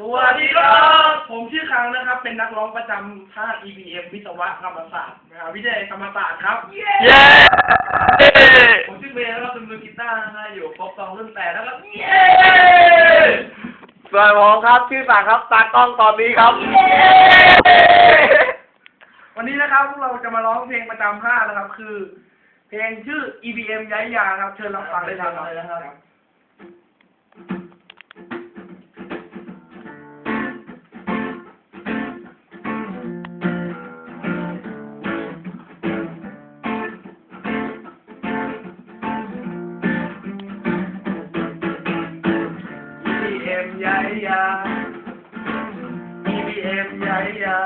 สวัสดีครับ ผมชื่อครั้งนะครับ เป็นนักร้องประจำภาค EBM วิศวะธรรมศาสตร์มหาวิทยาลัยธรรมศาสตร์ครับ เย้ ผมชื่อเบย์แล้วก็เป็นมือกีตาร์นะฮะอยู่ครบสองรุ่นแปดแล้วก็เย้ส่วนผมครับชื่อสาครับตากล้องตอนนี้ครับ วันนี้นะครับพวกเราจะมาร้องเพลงประจำภาคนะครับ คือ เพลงชื่อ EBM ย้ายยาครับ เชิญรับฟังได้เลยครับ EBM ย้ายา EBM ย้ายยา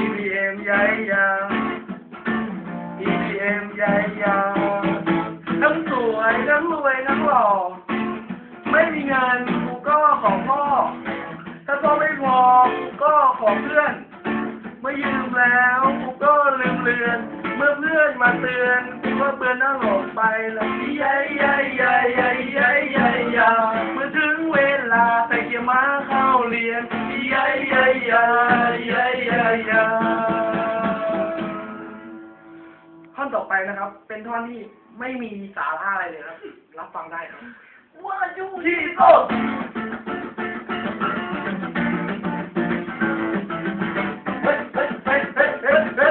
EBM ย้ายยา EBM ย้ายยาทั้งสวยทั้งรวยทั้งหล่อ ไม่มีงินกูก็ขอพ่อ ถ้าพ่อไม่พอกูก็ขอเพื่อนเมื่อยืมแล้วกูก็ลืมเลือน เมื่อเพื่อนมาเตือนกูก็เบือนหน้าหลบไปแล้วยัยยัยยัยยัยยัย ท่อนต่อไปนะครับ เป็นท่อนที่ไม่มีสาระอะไรเลยครับ รับฟังได้ครับว่าอยู่ที่โตเฮ้ยเฮ้ยเฮ้ยเฮ้ยเฮ้ยเฮ้ย